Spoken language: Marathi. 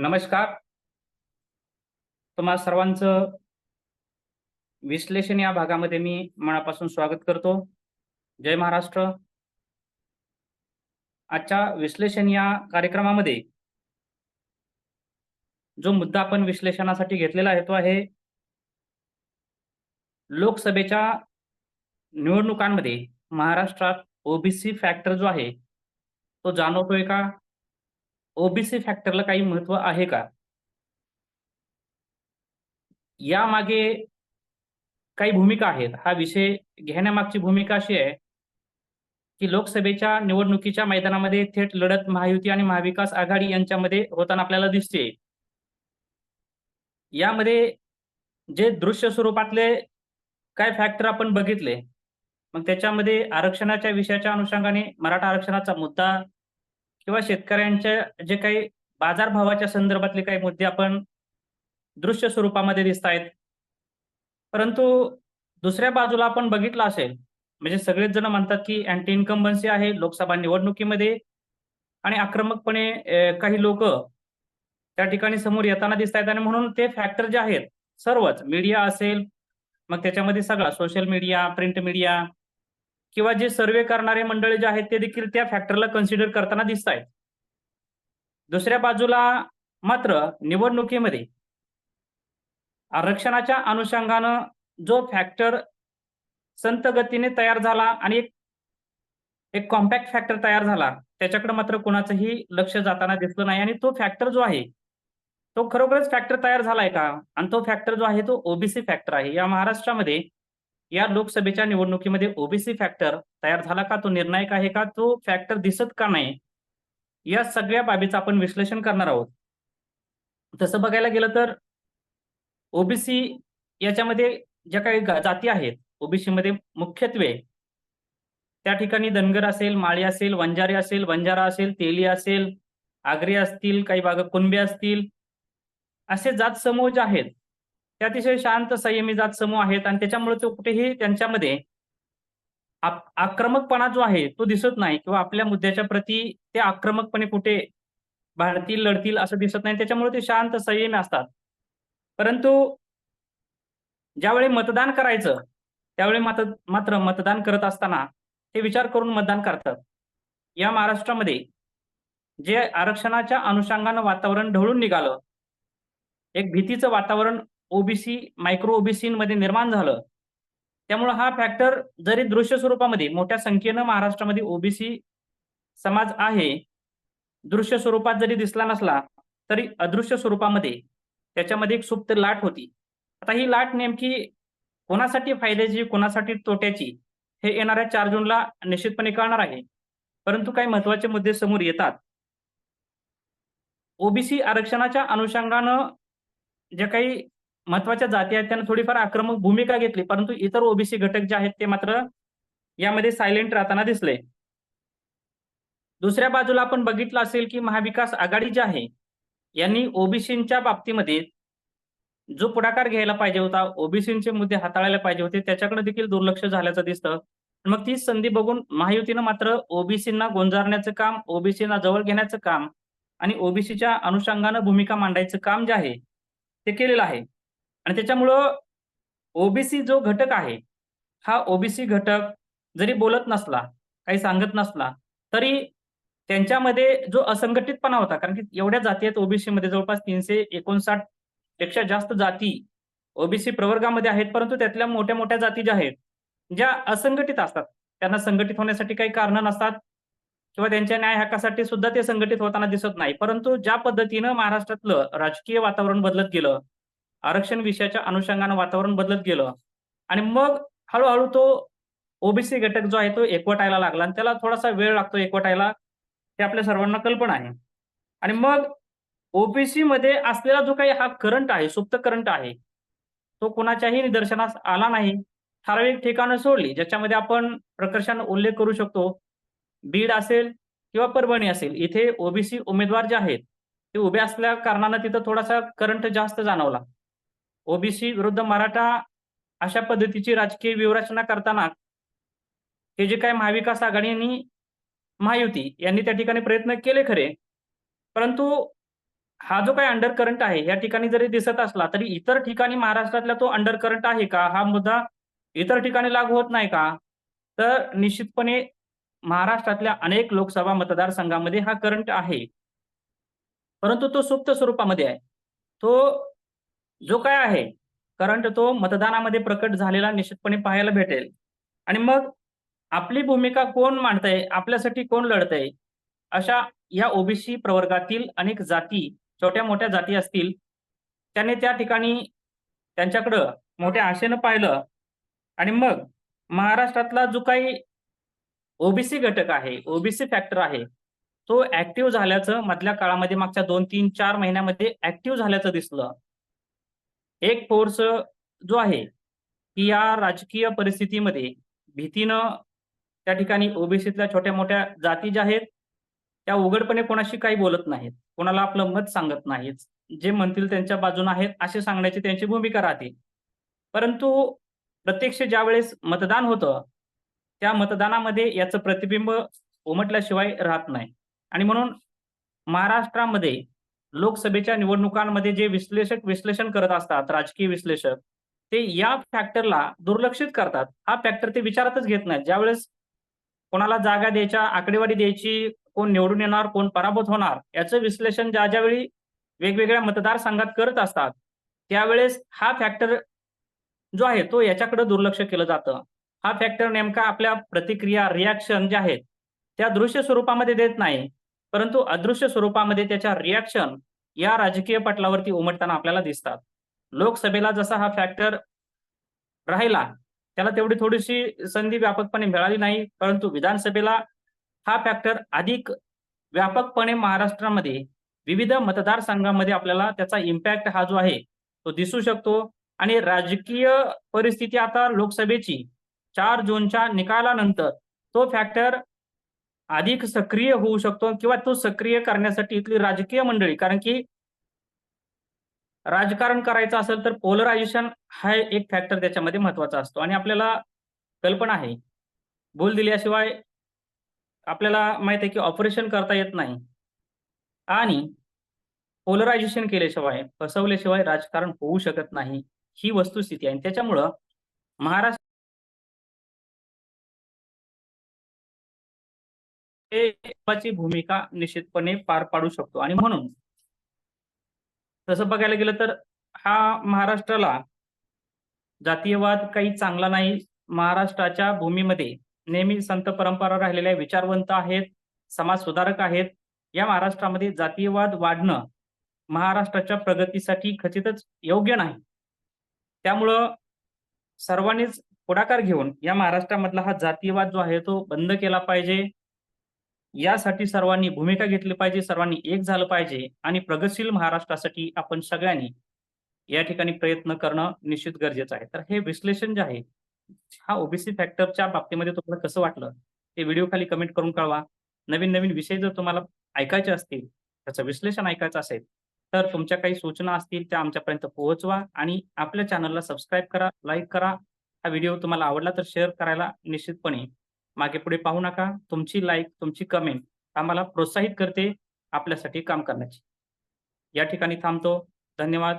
नमस्कार. तुम्हा सर्वांचं विश्लेषण या भागामध्ये मी मनापासून स्वागत करतो. जय महाराष्ट्र. आजच्या विश्लेषण या कार्यक्रमामध्ये जो मुद्दा आपण विश्लेषणासाठी घेतलेला आहे तो आहे लोकसभेच्या निवडणुकांमध्ये महाराष्ट्रात ओबीसी फॅक्टर जो आहे तो जाणवतोय का? ओबीसी फॅक्टरला काही महत्त्व आहे का? यामागे काही भूमिका आहेत. हा विषय घेण्यामागची भूमिका अशी आहे की लोकसभेच्या निवडणुकीच्या मैदानामध्ये थेट लढत महायुती आणि महाविकास आघाडी यांच्यामध्ये होताना आपल्याला दिसते. यामध्ये जे दृश्य स्वरूपातले काय फॅक्टर आपण बघितले मग त्याच्यामध्ये आरक्षणाच्या विषयाच्या अनुषंगाने मराठा आरक्षणाचा मुद्दा किंवा शेतकऱ्यांच्या जे काही बाजारभावाच्या संदर्भातले काही मुद्दे आपण दृश्य स्वरूपामध्ये दिसत आहेत. परंतु दुसऱ्या बाजूला आपण बघितलं असेल म्हणजे सगळेच जण म्हणतात की अँटी इन्कम्बन्सी आहे लोकसभा निवडणुकीमध्ये आणि आक्रमकपणे काही लोक त्या ठिकाणी समोर येताना दिसत आहेत आणि म्हणून ते फॅक्टर जे आहेत सर्वच मीडिया असेल मग त्याच्यामध्ये सगळा सोशल मीडिया प्रिंट मीडिया किंवा जे सर्वे करणारे मंडळी जे आहेत ते देखील त्या फॅक्टरला कन्सिडर करताना दिसत आहेत दुसऱ्या बाजूला मात्र निवडणुकीमध्ये आरक्षणाच्या अनुषंगानं जो फॅक्टर संत गतीने तयार झाला आणि एक एक कॉम्पॅक्ट फॅक्टर तयार झाला त्याच्याकडे मात्र कोणाचंही लक्ष जाताना दिसलं नाही. आणि तो फॅक्टर जो आहे तो खरोखरच फॅक्टर तयार झालाय का? आणि तो फॅक्टर जो आहे तो ओबीसी फॅक्टर आहे. या महाराष्ट्रामध्ये या लोकसभेच्या निवडणुकीमध्ये ओबीसी फॅक्टर तयार झाला का? तो निर्णायक आहे का? तो फॅक्टर दिसत का नाही? या सगळ्या बाबीचं आपण विश्लेषण करणार आहोत. तसं बघायला गेलं तर ओबीसी याच्यामध्ये ज्या काही जाती आहेत ओबीसी मध्ये मुख्यत्वे त्या ठिकाणी धनगर असेल माळी असेल वंजारी असेल वंजारा असेल तेली असेल आगरी असतील काही भाग कुणबे असतील असे जात समूह जे आहेत ते अतिशय शांत संयमी जात समूह आहेत आणि त्याच्यामुळे तो कुठेही त्यांच्यामध्ये आक्रमकपणा जो आहे तो दिसत नाही किंवा आपल्या मुद्द्याच्या प्रती ते आक्रमकपणे कुठे भारतील लढतील असं दिसत नाही. त्याच्यामुळे ते शांत संयमी असतात. परंतु ज्यावेळी मतदान करायचं त्यावेळी मात्र मात्र मतदान करत असताना ते विचार करून मतदान करतात. या महाराष्ट्रामध्ये जे आरक्षणाच्या अनुषंगानं वातावरण ढवळून निघालं एक भीतीचं वातावरण ओबीसी मायक्रो ओबीसीमध्ये निर्माण झालं. त्यामुळे हा फॅक्टर जरी दृश्य स्वरूपामध्ये मोठ्या संख्येनं महाराष्ट्रामध्ये ओबीसी समाज आहे दृश्य स्वरूपात जरी दिसला नसला तरी अदृश्य स्वरूपामध्ये त्याच्यामध्ये एक सुप्त लाट होती. आता ही लाट नेमकी कोणासाठी फायद्याची कोणासाठी तोट्याची हे येणाऱ्या चार जूनला निश्चितपणे कळणार आहे. परंतु काही महत्त्वाचे मुद्दे समोर येतात. ओबीसी आरक्षणाच्या अनुषंगानं ज्या काही महत्त्वाच्या जाती आहेत त्यांना थोडीफार आक्रमक भूमिका घेतली परंतु इतर ओबीसी घटक जे आहेत ते मात्र यामध्ये सायलेंट राहताना दिसले. दुसऱ्या बाजूला आपण बघितलं असेल की महाविकास आघाडी जी आहे यांनी ओबीसीच्या बाबतीमध्ये जो पुढाकार घ्यायला पाहिजे होता ओबीसीचे मुद्दे हाताळायला पाहिजे होते त्याच्याकडे देखील दुर्लक्ष झाल्याचं दिसतं. मग ती संधी बघून महायुतीनं मात्र ओबीसींना गोंजारण्याचं काम ओबीसींना जवळ घेण्याचं काम आणि ओबीसीच्या अनुषंगानं भूमिका मांडायचं काम जे आहे ते केलेलं आहे. आणि त्याच्यामुळं ओबीसी जो घटक आहे हा ओबीसी घटक जरी बोलत नसला काही सांगत नसला तरी त्यांच्यामध्ये जो असंघटितपणा होता कारण की एवढ्या जाती आहेत ओबीसी मध्ये जवळपास तीनशे एकोणसाठपेक्षा जास्त जाती ओबीसी प्रवर्गामध्ये आहेत परंतु त्यातल्या मोठ्या मोठ्या जाती ज्या आहेत ज्या असंघटित असतात. त्यांना संघटित होण्यासाठी काही कारण नसतात किंवा त्यांच्या न्याय हक्कासाठी सुद्धा ते संघटित होताना दिसत नाही. परंतु ज्या पद्धतीनं महाराष्ट्रातलं राजकीय वातावरण बदलत गेलं आरक्षण विषयाच्या अनुषंगानं वातावरण बदलत गेलं. आणि मग हळूहळू तो ओबीसी घटक जो आहे तो एकवटायला लागला आणि त्याला थोडासा वेळ लागतो एकवटायला. हे आपल्या सर्वांना कल्पना आहे. आणि मग ओबीसी मध्ये असलेला जो काही हा करंट आहे सुप्त करंट आहे तो कोणाच्याही निदर्शनास आला नाही. ठराविक ठिकाणं सोडली ज्याच्यामध्ये आपण प्रकर्षानं उल्लेख करू शकतो. बीड असेल किंवा परभणी असेल इथे ओबीसी उमेदवार जे आहेत ते उभे असल्या कारणानं तिथं थोडासा करंट जास्त जाणवला. ओबीसी विरुद्ध मराठा अशा पद्धतीची राजकीय व्यूहरचना करताना हे जे काय महाविकास आघाडीनी महायुती यांनी त्या ठिकाणी प्रयत्न केले खरे परंतु हा जो काही अंडर करंट आहे या ठिकाणी जरी दिसत असला तरी इतर ठिकाणी महाराष्ट्रातला तो अंडर करंट आहे का? हा मुद्दा इतर ठिकाणी लागू होत नाही का? तर निश्चितपणे महाराष्ट्रातल्या अनेक लोकसभा मतदारसंघामध्ये हा करंट आहे. परंतु तो सुप्त स्वरूपामध्ये आहे. तो जो काय आहे करंट तो मतदानामध्ये प्रकट झालेला निश्चितपणे पाहायला भेटेल. आणि मग आपली भूमिका कोण मांडतय आपल्यासाठी कोण लढतंय अशा या ओबीसी प्रवर्गातील अनेक जाती छोट्या मोठ्या जाती असतील त्याने त्या ठिकाणी त्यांच्याकडं मोठ्या आशेनं पाहिलं. आणि मग महाराष्ट्रातला जो काही ओबीसी घटक आहे ओबीसी फॅक्टर आहे तो ऍक्टिव्ह झाल्याचं मधल्या काळामध्ये मागच्या दोन तीन चार महिन्यामध्ये ऍक्टिव्ह झाल्याचं दिसलं. एक फोर्स जो आहे की या राजकीय परिस्थितीमध्ये भीतीनं त्या ठिकाणी ओबीसीतल्या छोट्या मोठ्या जाती ज्या आहेत त्या उघडपणे कोणाशी काही बोलत नाहीत. कोणाला आपलं मत सांगत नाहीत. जे म्हणतील त्यांच्या बाजूने आहेत असे सांगण्याची त्यांची भूमिका राहते. परंतु प्रत्यक्ष ज्या वेळेस मतदान होतं त्या मतदानामध्ये याचं प्रतिबिंब उमटल्याशिवाय राहत नाही. आणि म्हणून महाराष्ट्रामध्ये लोकसभेच्या निवडणुकांमध्ये जे विश्लेषक विश्लेषण करत असतात राजकीय विश्लेषक ते या फॅक्टरला दुर्लक्षित करतात. हा फॅक्टर ते विचारातच घेत नाहीत. ज्यावेळेस कोणाला जागा द्यायच्या आकडेवारी द्यायची कोण निवडून येणार कोण पराभूत होणार याचं विश्लेषण ज्या ज्यावेळी वेगवेगळ्या मतदारसंघात करत असतात त्यावेळेस हा फॅक्टर जो आहे तो याच्याकडे दुर्लक्ष केलं जातं. हा फॅक्टर नेमका आपल्या प्रतिक्रिया रिॲक्शन ज्या आहेत त्या दृश्य स्वरूपामध्ये देत नाही. परंतु अदृश्य स्वरूपामध्ये त्याच्या रिॲक्शन या राजकीय पटलावरती उमटताना आपल्याला दिसतात. लोकसभेला जसा हा फॅक्टर राहिला त्याला तेवढी थोडीशी संधी व्यापकपणे मिळाली नाही परंतु विधानसभेला हा फॅक्टर अधिक व्यापकपणे महाराष्ट्रामध्ये विविध मतदारसंघामध्ये आपल्याला त्याचा इम्पॅक्ट हा जो आहे तो दिसू शकतो. आणि राजकीय परिस्थिती आता लोकसभेची चार जूनच्या निकालानंतर तो फॅक्टर अधिक सक्रिय होऊ शकतो किंवा तो सक्रिय करण्यासाठी इथली राजकीय मंडळी कारण की राजकारण करायचं असेल तर पोलरायझेशन हा एक फॅक्टर त्याच्यामध्ये महत्त्वाचा असतो. आणि आपल्याला कल्पना आहे बोल दिल्याशिवाय आपल्याला माहीत आहे की ऑपरेशन करता येत नाही. आणि पोलरायझेशन केल्याशिवाय फसवल्याशिवाय राजकारण होऊ शकत नाही ही वस्तुस्थिती आहे. त्याच्यामुळं महाराष्ट्र भूमिका निश्चितपणे पार पाडू शकतो. आणि म्हणून तसं बघायला गेलं तर हा महाराष्ट्राला जातीयवाद काही चांगला नाही. महाराष्ट्राच्या भूमीमध्ये नेहमी संत परंपरा राहिलेल्या विचारवंत आहेत समाज सुधारक आहेत. या महाराष्ट्रामध्ये जातीयवाद वाढणं महाराष्ट्राच्या प्रगतीसाठी खचितच योग्य नाही. त्यामुळं सर्वांनीच पुढाकार घेऊन या महाराष्ट्रामधला हा जातीयवाद जो आहे तो बंद केला पाहिजे. यासाठी सर्वांनी भूमिका घेतली पाहिजे सर्वांनी एक झालं पाहिजे आणि प्रगतशील महाराष्ट्रासाठी आपण सगळ्यांनी या ठिकाणी प्रयत्न करणं निश्चित गरजेचं आहे. तर हे विश्लेषण जे आहे हा ओबीसी फॅक्टरच्या बाबतीमध्ये तुम्हाला कसं वाटलं? ते व्हिडिओ खाली कमेंट करून कळवा. नवीन नवीन विषय जर तुम्हाला ऐकायचे असतील त्याचं विश्लेषण ऐकायचं असेल तर तुमच्या काही सूचना असतील त्या आमच्यापर्यंत पोहोचवा आणि आपल्या चॅनलला सबस्क्राईब करा लाईक करा. हा व्हिडिओ तुम्हाला आवडला तर शेअर करायला निश्चितपणे मागे पुढे पाहू नका. तुमची लाईक तुमची कमेंट आम्हाला प्रोत्साहित करते आपल्यासाठी काम करण्याची. या ठिकाणी थांबतो. धन्यवाद.